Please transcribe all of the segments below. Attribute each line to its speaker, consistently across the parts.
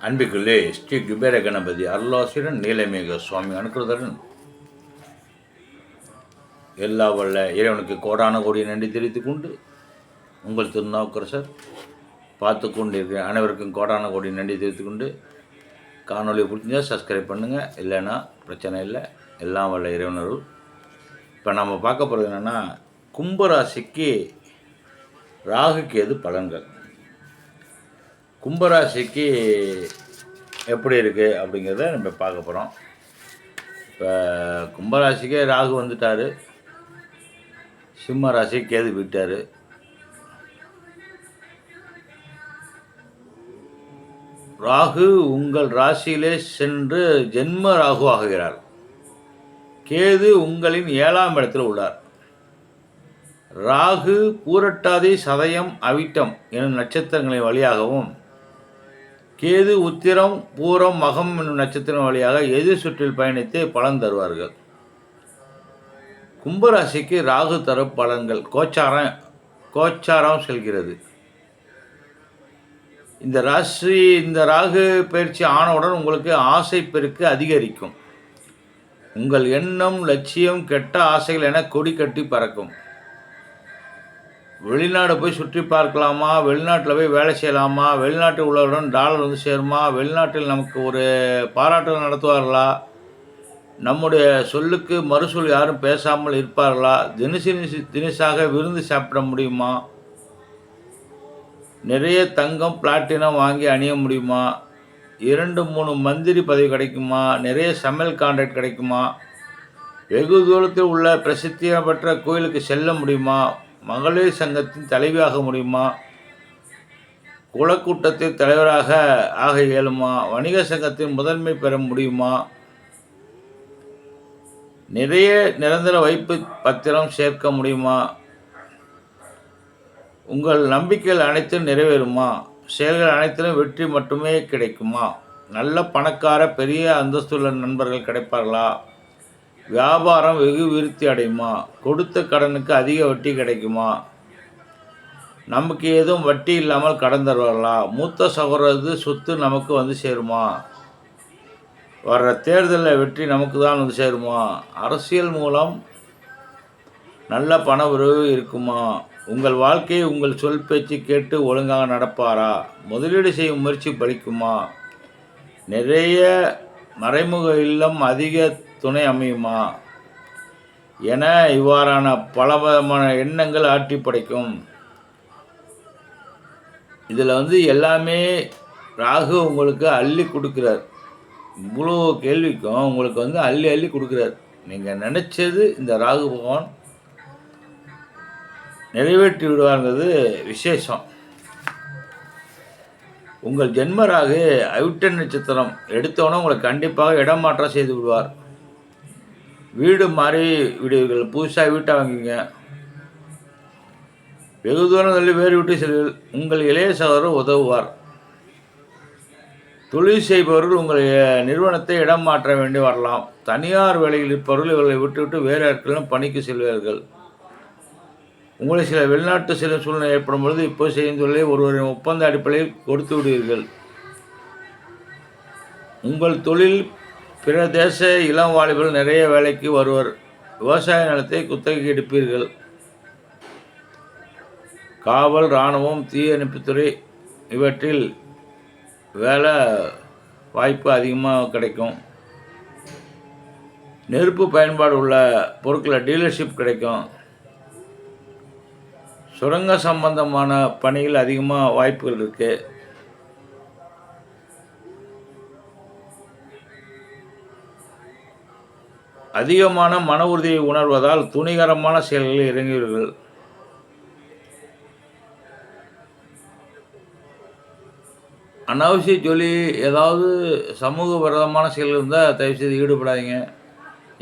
Speaker 1: அன்பிக்குள்ளே ஸ்ரீ குபேர கணபதி அருளாசிரன் நீலமேக சுவாமி அனுக்கிறதன் எல்லா வல்ல இறைவனுக்கு கோடான கோடி நன்றி தெரிவித்துக் கொண்டு உங்கள் திருநாவுக்கரசர் பார்த்து கொண்டிருக்கிற அனைவருக்கும் கோடான கோடி நன்றி தெரிவித்துக் கொண்டு காணொளி பிடிச்சிங்க சப்ஸ்கிரைப் பண்ணுங்கள் இல்லைன்னா பிரச்சனை இல்லை. எல்லாம் வல்ல இறைவனரும் இப்போ நம்ம பார்க்க போகிறது என்னென்னா கும்பராசிக்கு ராகுக்கு எது பலன்கள்? கும்பராசிக்கு எப்படி இருக்குது அப்படிங்கிறத நம்ம பார்க்க போகிறோம் இப்போ கும்பராசிக்கே ராகு வந்துட்டார். சிம்ம ராசி கேது விட்டார் ராகு உங்கள் ராசியிலே சென்று ஜென்ம ராகு ஆகுகிறார் கேது உங்களின் ஏழாம் இடத்தில் உள்ளார். ராகு பூரட்டாதி சதயம் அவிட்டம் எனும் நட்சத்திரங்களின் வழியாகவும் கேது உத்திரம் பூரம் மகம் என்னும் நட்சத்திரம் வழியாக எதிர் சுற்றில் பயணித்து பலன் தருவார்கள். கும்பராசிக்கு ராகு தரும் பலன்கள். கோச்சாரம் கோச்சாரம் செல்கிறது. இந்த ராசி இந்த ராகு பயிற்சி ஆனவுடன் உங்களுக்கு ஆசை பெருக்கு அதிகரிக்கும். உங்கள் எண்ணம் லட்சியம் கெட்ட ஆசைகள் என கொடி கட்டி பறக்கும். வெளிநாடு போய் சுற்றி பார்க்கலாமா? வெளிநாட்டில் போய் வேலை செய்யலாமா? வெளிநாட்டு உள்ளவருடன் டாலர் வந்து சேருமா? வெளிநாட்டில் நமக்கு ஒரு பாராட்டுகள் நடத்துவார்களா? நம்முடைய சொல்லுக்கு மறுசொல் யாரும் பேசாமல் இருப்பார்களா? தினசு தினசாக விருந்து சாப்பிட முடியுமா? நிறைய தங்கம் பிளாட்டினம் வாங்கி அணிய முடியுமா? இரண்டு மூணு மந்திரி பதவி கிடைக்குமா? நிறைய சமையல் கான்ட்ராக்ட் கிடைக்குமா? வெகு தூரத்தில் உள்ள பிரசித்தி பெற்ற கோயிலுக்கு செல்ல முடியுமா? மகளிர் சங்கத்தின் தலைவியாக முடியுமா? குலக்கூட்டத்தில் தலைவராக ஆக இயலுமா? வணிக சங்கத்தின் முதன்மை பெற முடியுமா? நிறைய நிரந்தர வைப்பு பத்திரம் சேர்க்க முடியுமா? உங்கள் நம்பிக்கைகள் அனைத்தும் நிறைவேறுமா? செயல்கள் அனைத்திலும் வெற்றி மட்டுமே கிடைக்குமா? நல்ல பணக்கார பெரிய அந்தஸ்துள்ள நண்பர்கள் கிடைப்பார்களா? வியாபாரம் வெகு விருத்தி அடையுமா? கொடுத்த கடனுக்கு அதிக வட்டி கிடைக்குமா? நமக்கு எதுவும் வட்டி இல்லாமல் கடன் தருவார்களா? மூத்த சகோதரது சொத்து நமக்கு வந்து சேருமா? வர்ற தேர்தலில் வெற்றி நமக்கு தான் வந்து சேருமா? அரசியல் மூலம் நல்ல பண உறவு இருக்குமா? உங்கள் வாழ்க்கையை உங்கள் சொல் பேச்சு கேட்டு ஒழுங்காக நடப்பாரா? முதலீடு செய்யும் முயற்சி பலிக்குமா? நிறைய மறைமுக இல்லம் அதிக துணை அமையுமா? என இவ்வாறான பலவிதமான எண்ணங்கள் ஆட்டி படைக்கும். இதில் வந்து எல்லாமே ராகு உங்களுக்கு அள்ளி கொடுக்குறார். இவ்வளோ கேள்விக்கும் உங்களுக்கு வந்து அள்ளி அள்ளி கொடுக்குறார். நீங்கள் நினச்சது இந்த ராகு பகவான் நிறைவேற்றி விடுவாங்கிறது விசேஷம். உங்கள் ஜென்மராகு அவிட்ட நட்சத்திரம் எடுத்தோன்னே உங்களை கண்டிப்பாக இடமாற்றம் செய்து விடுவார். வீடு மாறி விடுவீர்கள். புதுசாக வீட்டை வாங்குவீங்க வெகு தூரம் தள்ளி வேறு விட்டு செல்வீர்கள். உங்கள் இளைய சகோதரர் உதவுவார். தொழில் செய்பவர்கள் உங்கள் நிறுவனத்தை இடம் மாற்ற வேண்டி வரலாம். தனியார் வேலையில் இருப்பவர்கள் இவர்களை விட்டுவிட்டு வேறு இடத்திலும் பணிக்கு செல்வார்கள். உங்களை சில வெளிநாட்டு சில சூழ்நிலை ஏற்படும் பொழுது இப்போ செய்யும் தொழிலை ஒருவரின் ஒப்பந்த அடிப்படையில் கொடுத்து விடுவீர்கள். உங்கள் தொழில் பிற தேச இளம் வாலிபர்கள் நிறைய வேலைக்கு வருவர். விவசாய நிலத்தை குத்தகைக்கு எடுப்பீர்கள். காவல் இராணுவம் தீயணைப்புத்துறை இவற்றில் வேலை வாய்ப்பு அதிகமாக கிடைக்கும். நெருப்பு பயன்பாடு உள்ள பொருட்களை டீலர்ஷிப் கிடைக்கும். சுரங்க சம்பந்தமான பணிகள் அதிகமாக வாய்ப்புகள் இருக்குது அதிகமான மன உறுதியை உணர்வதால் துணிகரமான செயல்களில் இறங்குவீர்கள். அனாவசிய சொல்லி ஏதாவது சமூக விரதமான செயல்கள் இருந்தால் தயவுசெய்து ஈடுபடாதீங்க.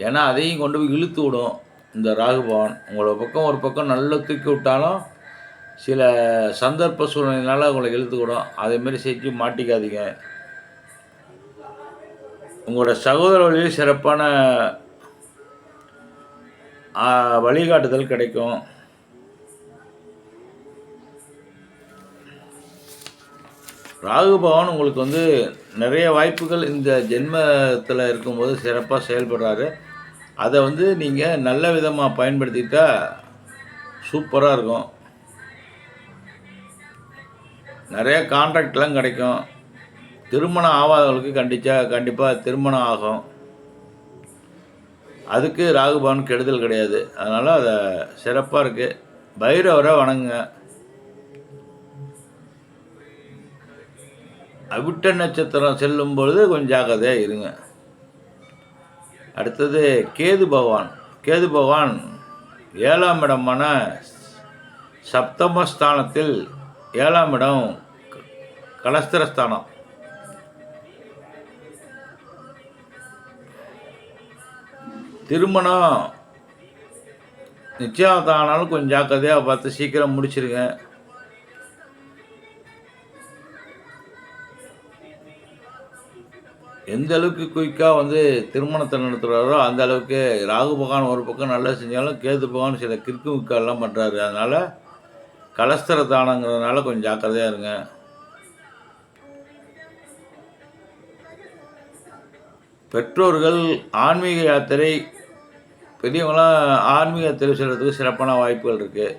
Speaker 1: ஏன்னா அதையும் கொண்டு போய் இழுத்து விடும் இந்த ராகுபவன். உங்களோட பக்கம் ஒரு பக்கம் நல்லா தூக்கி விட்டாலும் சில சந்தர்ப்ப சூழ்நிலையினால் உங்களை இழுத்து விடும் அதேமாரி செஞ்சு மாட்டிக்காதீங்க. உங்களோட சகோதர வழியில் சிறப்பான வழிகாட்டுதல் கிடைக்கும். ராகு பகவான் உங்களுக்கு வந்து நிறைய வாய்ப்புகள் இந்த ஜென்மத்தில் இருக்கும்போது சிறப்பாக செயல்படுறாரு. அதை வந்து நீங்கள் நல்ல விதமாக பயன்படுத்திட்டால் சூப்பராக இருக்கும். நிறைய கான்ட்ராக்ட்லாம் கிடைக்கும். திருமணம் ஆகாதவங்களுக்கு கண்டிச்சா கண்டிப்பாக திருமணம் ஆகும். அதுக்கு ராகுபவன் கெடுதல் கிடையாது. அதனால் அதை சிறப்பாக இருக்குது பைரவரை வணங்குங்க. அவிட்ட நட்சத்திரம் செல்லும் பொழுது கொஞ்சம் ஜாக்கிரதையாக இருங்க. அடுத்தது கேது பகவான். கேது பகவான் ஏழாம் இடமான சப்தமஸ்தானத்தில் ஏழாம் இடம் க- கலஸ்திரஸ்தானம் திருமணம் நிச்சயதார்த்தம் ஆனாலும் கொஞ்சம் ஜாக்கிரதையாக பார்த்து சீக்கிரம் முடிச்சிருங்க. எந்த அளவுக்கு குயிக்காக வந்து திருமணத்தை நடத்துகிறாரோ அந்த அளவுக்கு ராகு பகவான் ஒரு பக்கம் நல்லா செஞ்சாலும் கேது பகவான் சில கிறுக்கு முக்கால்லாம் பண்ணுறாரு அதனால் கலஸ்தர தானங்கிறதுனால கொஞ்சம் ஜாக்கிரதையாக இருங்க. பெற்றோர்கள் ஆன்மீக யாத்திரை பெரியவங்களாம் ஆன்மீக யாத்திரை செல்றதுக்கு சிறப்பான வாய்ப்புகள் இருக்குது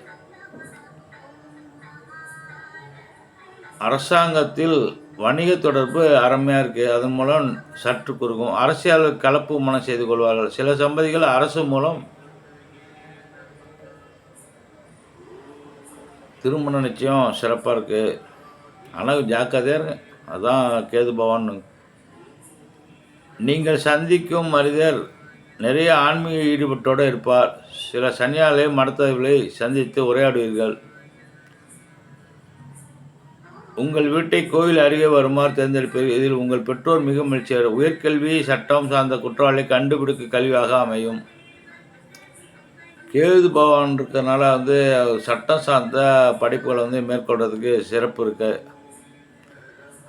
Speaker 1: அரசாங்கத்தில் வணிக தொடர்பு அருமையாக இருக்குது அதன் மூலம் சற்று குறுகும். அரசியல் கலப்பு மனம் செய்து கொள்வார்கள். சில சம்பதிகள் அரசு மூலம் திருமண நிச்சயம் சிறப்பாக இருக்குது ஆனால் ஜாக்கிரதையாக இருங்க. அதான் கேது பவான் நீங்கள் சந்திக்கும் மனிதர் நிறைய ஆன்மீக ஈடுபாட்டோடு இருப்பார். சில சன்னியாலை மடத்தவர்களை சந்தித்து உரையாடுவீர்கள். உங்கள் வீட்டை கோவில் அருகே வருமாறு தேர்ந்தெடுப்பீர்கள். இதில் உங்கள் பெற்றோர் மிக மகிழ்ச்சியார் உயர்கல்வி சட்டம் சார்ந்த குற்றவாளி கண்டுபிடிக்க கல்வியாக அமையும். கேது பவான் இருக்கிறதுனால வந்து சட்டம் சார்ந்த படிப்புகளை வந்து மேற்கொள்றதுக்கு சிறப்பு இருக்கு.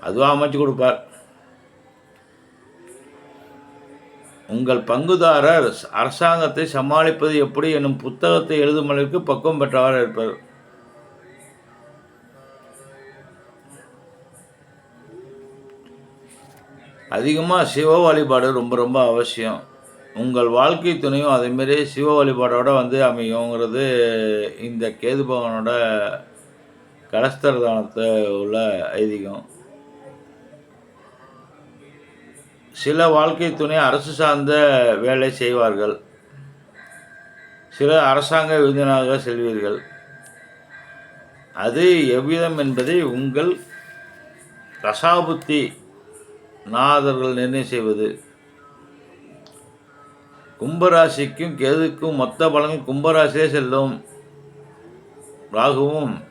Speaker 1: அதுவாக அமைச்சு கொடுப்பார். உங்கள் பங்குதாரர் அரசாங்கத்தை சமாளிப்பது எப்படி என்னும் புத்தகத்தை எழுதும் அளவுக்கு பக்குவம் பெற்றவர் இருப்பார். அதிகமாக சிவ வழிபாடு ரொம்ப ரொம்ப அவசியம். உங்கள் வாழ்க்கை துணையும் அதேமாரி சிவ வழிபாடோடு வந்து அமையுங்கிறது இந்த கேது பகவானோட கலஸ்தரதானத்தை உள்ள ஐதீகம். சில வாழ்க்கை துணை அரசு சார்ந்த வேலை செய்வார்கள். சில அரசாங்க விருந்தினராக செல்வீர்கள். அது எவ்விதம் என்பதை உங்கள் ரசாபுத்தி நாதர்கள் நிர்ணயம் செய்வது. கும்பராசிக்கும் கேதுக்கும் மொத்த பலன் கும்பராசியே செல்லும். ராகுவும்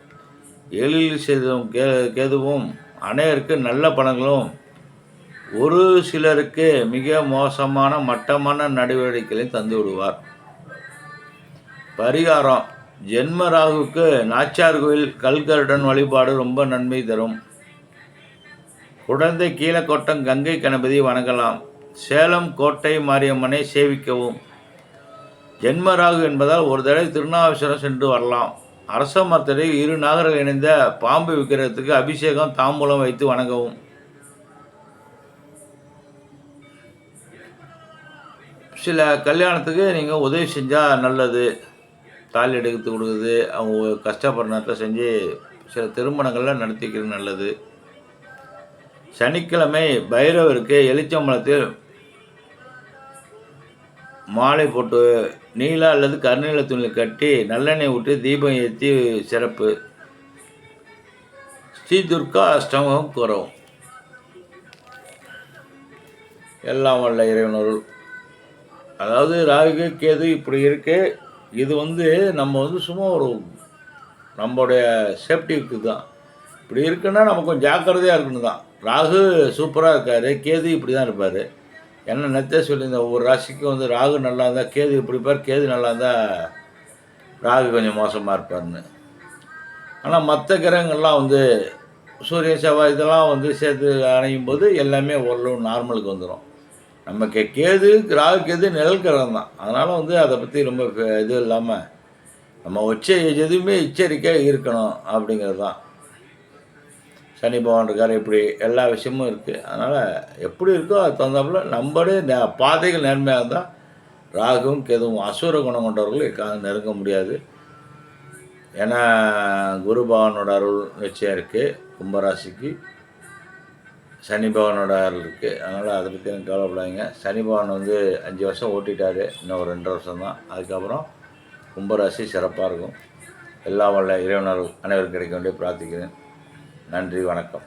Speaker 1: எழில் செல்லும் கே கேதுவும் அனைவருக்கு நல்ல பலன்களும் ஒரு சிலருக்கு மிக மோசமான மட்டமான நடவடிக்கைகளை தந்து விடுவார். பரிகாரம் ஜென்ம ராகுக்கு நாச்சியார் கோயில் கல்கருடன் வழிபாடு ரொம்ப நன்மை தரும். குழந்தை கீழக்கோட்டம் கங்கை கணபதி வணங்கலாம். சேலம் கோட்டை மாரியம்மனை சேவிக்கவும். ஜென்மராகு என்பதால் ஒரு தடவை திருநாவுக்கரசர் சென்று வரலாம். அரச மரத்தடை இரு நாகர்கள் இணைந்த பாம்பு விக்கிரகத்துக்கு அபிஷேகம் தாம்பூலம் வைத்து வணங்கவும். சில கல்யாணத்துக்கு நீங்கள் உதவி செஞ்சால் நல்லது. தாலி எடுத்து கொடுக்குறது அவங்க கஷ்டப்படுற நேரத்தில் செஞ்சு சில திருமணங்கள்லாம் நடத்திக்கிறது நல்லது. சனிக்கிழமை பைரவருக்கு எலிச்சம்பழத்தில் மாலை போட்டு நீல அல்லது கருநீல துணியில் கட்டி நல்லெண்ணெய் விட்டு தீபம் ஏற்றி சிறப்பு. ஸ்ரீ துர்கா அஷ்டமம் கூறவும். எல்லாம் வல்ல இறைவனொருள். அதாவது ராகு கேது இப்படி இருக்கு. இது வந்து நம்ம வந்து சும்மா ஒரு நம்மளுடைய சேஃப்டிக்கு தான். இப்படி இருக்குன்னா நம்ம கொஞ்சம் ஜாக்கிரதையாக இருக்கணும் தான். ராகு சூப்பராக இருக்கார் கேது இப்படி தான் இருப்பார். என்ன நெத்தே சொல்லியிருந்தேன் ஒவ்வொரு ராசிக்கும் வந்து ராகு நல்லா இருந்தால் கேது இப்படி இருப்பார் கேது நல்லா இருந்தால் ராகு கொஞ்சம் மோசமாக இருப்பார்னு ஆனால் மற்ற கிரகங்கள்லாம் வந்து சூரிய செவ்வாய் இதெல்லாம் வந்து சேர்த்து அணையும் போது எல்லாமே ஓரளவு நார்மலுக்கு வந்துடும் நம்ம கேது ராகு கேது நிழல் கிரகம் தான். அதனால் வந்து அதை பற்றி ரொம்ப இது இல்லாமல் நம்ம வச்ச எதுவுமே எச்சரிக்கையாக இருக்கணும் அப்படிங்கிறது தான். சனி பகவான் இருக்கார் இப்படி எல்லா விஷயமும் இருக்குது அதனால் எப்படி இருக்கோ அது தகுந்தாப்புல நம்மளே நே- பாதைகள் நேர்மையாக இருந்தால் ராகுவும் கேதுவும் அசுர குணம் கொண்டவர்கள் இருக்காங்க நெருங்க முடியாது. ஏன்னா குரு பகவானோட அருள் நிச்சயம் இருக்குது கும்பராசிக்கு. சனி பகவானோட இருக்குது அதனால் அதை பற்றி எனக்கு கவலைப்படாதீங்க. சனி பகவான் வந்து அஞ்சு வருஷம் ஓட்டிட்டாரு. இன்னும் ஒரு ரெண்டு வருஷம் தான் அதுக்கப்புறம் கும்பராசி சிறப்பாக இருக்கும். எல்லா வல்ல இறைவனர் அனைவரும் கிடைக்க வேண்டிய பிரார்த்திக்கிறேன். நன்றி வணக்கம்.